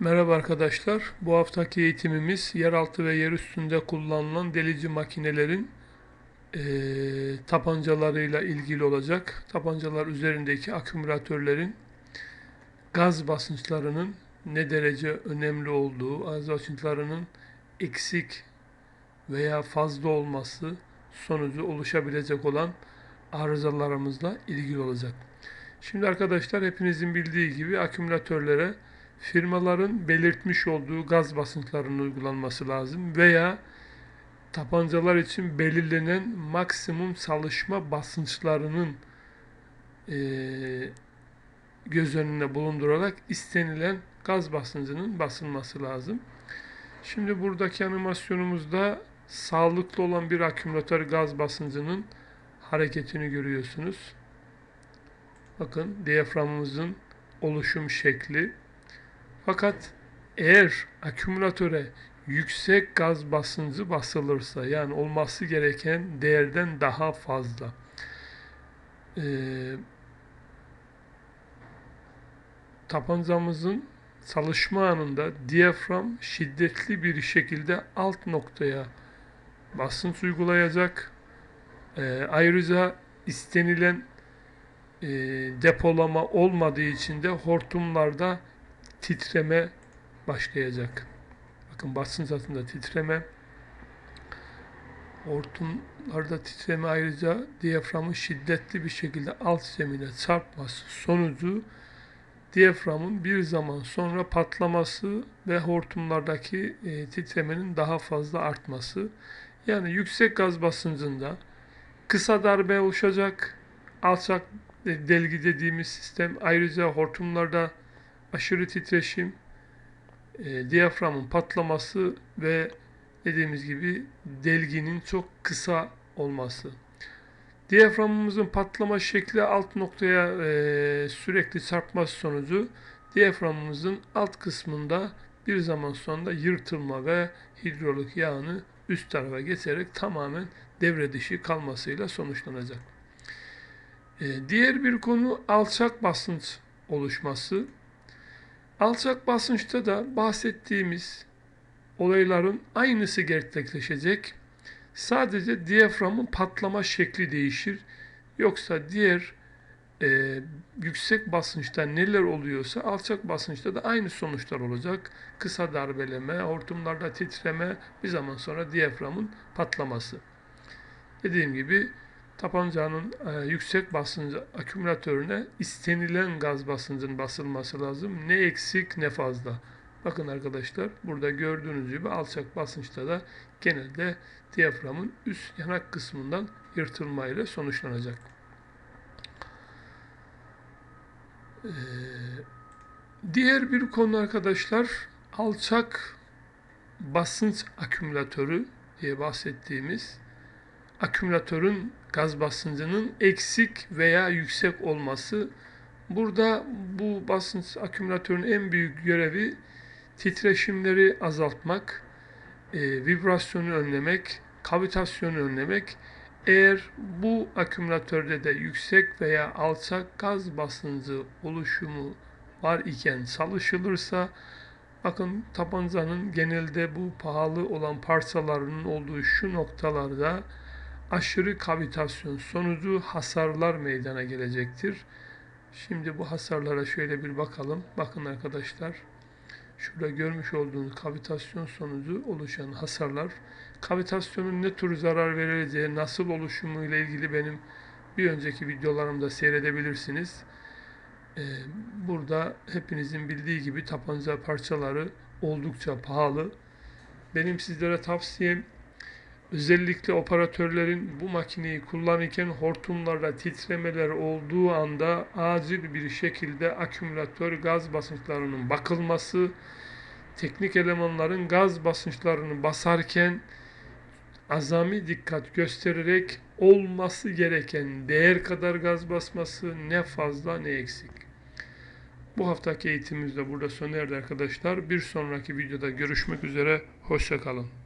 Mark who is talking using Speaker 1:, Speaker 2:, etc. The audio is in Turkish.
Speaker 1: Merhaba arkadaşlar. Bu haftaki eğitimimiz yeraltı ve yer üstünde kullanılan delici makinelerin eee tabancalarıyla ilgili olacak. Tabancalar üzerindeki akümülatörlerin gaz basınçlarının ne derece önemli olduğu, gaz basınçlarının eksik veya fazla olması sonucu oluşabilecek olan arızalarımızla ilgili olacak. Şimdi arkadaşlar hepinizin bildiği gibi akümülatörlere firmaların belirtmiş olduğu gaz basınçlarının uygulanması lazım veya tabancalar için belirlenen maksimum çalışma basınçlarının eee, göz önüne bulundurarak istenilen gaz basıncının basılması lazım. Şimdi buradaki animasyonumuzda sağlıklı olan bir akümülatör gaz basıncının hareketini görüyorsunuz. Bakın diyaframımızın oluşum şekli. Fakat eğer akümülatöre yüksek gaz basıncı basılırsa yani olması gereken değerden daha fazla eee tabancamızın çalışma anında diyafram şiddetli bir şekilde alt noktaya basınç uygulayacak. Eee, ayrıca istenilen eee, depolama olmadığı için de hortumlarda titreme başlayacak. Bakın basınç altında titreme. Hortumlarda titreme ayrıca diyaframın şiddetli bir şekilde alt zemine çarpması sonucu diyaframın bir zaman sonra patlaması ve hortumlardaki e, titremenin daha fazla artması. Yani yüksek gaz basıncında kısa darbe oluşacak. Alçak delgi dediğimiz sistem ayrıca hortumlarda aşırı titreşim, e, diyaframın patlaması ve dediğimiz gibi delginin çok kısa olması. Diyaframımızın patlama şekli alt noktaya e, sürekli çarpması sonucu diyaframımızın alt kısmında bir zaman sonra yırtılma ve hidrolik yağını üst tarafa geçerek tamamen devre dışı kalmasıyla sonuçlanacak. E, diğer bir konu alçak basınç oluşması. Alçak basınçta da bahsettiğimiz olayların aynısı gerçekleşecek. Sadece diyaframın patlama şekli değişir. Yoksa diğer e, yüksek basınçta neler oluyorsa alçak basınçta da aynı sonuçlar olacak. Kısa darbeleme, hortumlarda titreme, bir zaman sonra diyaframın patlaması. Dediğim gibi tabancanın e, yüksek basıncı akümülatörüne istenilen gaz basıncının basılması lazım. Ne eksik ne fazla. Bakın arkadaşlar burada gördüğünüz gibi alçak basınçta da genelde diyaframın üst yanak kısmından yırtılmayla sonuçlanacak. Ee, diğer bir konu arkadaşlar alçak basınç akümülatörü diye bahsettiğimiz akümülatörün gaz basıncının eksik veya yüksek olması. Burada bu basınç akümülatörün en büyük görevi titreşimleri azaltmak, e, vibrasyonu önlemek, kavitasyonu önlemek. Eğer bu akümülatörde de yüksek veya alçak gaz basıncı oluşumu var iken çalışılırsa bakın tabancanın genelde bu pahalı olan parçalarının olduğu şu noktalarda aşırı kavitasyon sonucu hasarlar meydana gelecektir. Şimdi bu hasarlara şöyle bir bakalım. Bakın arkadaşlar. Şurada görmüş olduğunuz kavitasyon sonucu oluşan hasarlar. Kavitasyonun ne tür zarar vereceği, nasıl oluşumu ile ilgili benim bir önceki videolarımda seyredebilirsiniz. Ee, burada hepinizin bildiği gibi tabanca parçaları oldukça pahalı. Benim sizlere tavsiyem Özellikle operatörlerin bu makineyi kullanırken hortumlarda titremeler olduğu anda acil bir şekilde akümülatör gaz basınçlarının bakılması, teknik elemanların gaz basınçlarını basarken azami dikkat göstererek olması gereken değer kadar gaz basması ne fazla ne eksik. Bu haftaki eğitimimiz de burada sona erdi arkadaşlar. Bir sonraki videoda görüşmek üzere. Hoşçakalın.